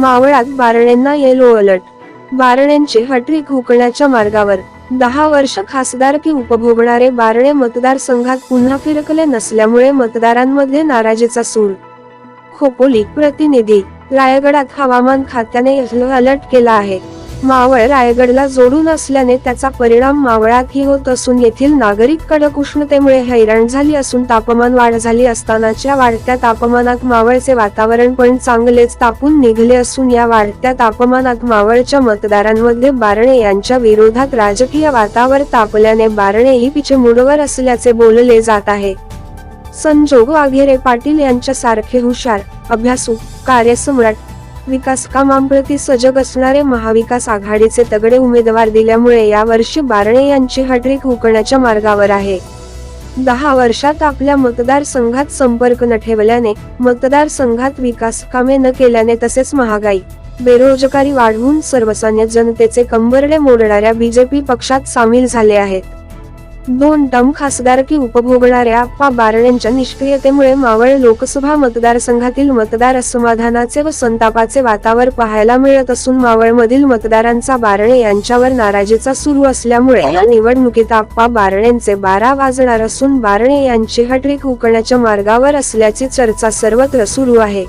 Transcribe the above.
मावळात बारणेंना yellow alert. बारणेंची हटरी हुकण्याच्या मार्गावर. दहा वर्ष खासदारकी उपभोगणारे बारणे मतदारसंघात पुन्हा फिरकले नसल्यामुळे मतदारांमध्ये नाराजीचा सूर. खोपोली प्रतिनिधी रायगडात हवामान खात्याने येलो अलर्ट केला आहे. मावळ रायगडला जोडून असल्याने त्याचा परिणाम मावळातही होत असून येथील नागरिक कडक उष्णतेमुळे हैराण झाली असून तापमान वाढ झाली असतानाच्या वाढत्या तापमानात मावळचे वातावरण पण चांगलेच तापून निघले असून या वाढत्या तापमानात मावळच्या मतदारांमध्ये बारणे यांच्या विरोधात राजकीय वातावरण तापल्याने बारणे ही पिचे मूडवर असल्याचे बोलले जात आहे. संजोग वाघेरे पाटील यांच्यासारखे हुशार अभ्यासू कार्यसम्राट विकास कामांप्रती सजग असणारे महाविकास आघाडीचे तगडे उमेदवार दिल्यामुळे यावर्षी बारणे यांची हॅट्रिक हुकण्याच्या मार्गावर आहे. दहा वर्षात आपल्या मतदारसंघात संपर्क न ठेवल्याने मतदारसंघात विकास कामे न केल्याने तसेच महागाई बेरोजगारी वाढवून सर्वसामान्य जनतेचे कंबरडे मोडणाऱ्या बीजेपी पक्षात सामील झाले आहेत. दोन टर्म खासदारकी उपभोगणाऱ्या अप्पा बारणेंच्या निष्क्रियतेमुळे मावळ लोकसभा मतदारसंघातील मतदार असमाधानाचे व संतापाचे वातावरण पाहायला मिळत असून मावळमधील मतदारांचा बारणे यांच्यावर नाराजीचा सुरू असल्यामुळे या निवडणुकीत अप्पा बारणेंचे बारा वाजणार असून बारणे यांची हटरीक उकळण्याच्या मार्गावर असल्याची चर्चा सर्वत्र सुरू आहे.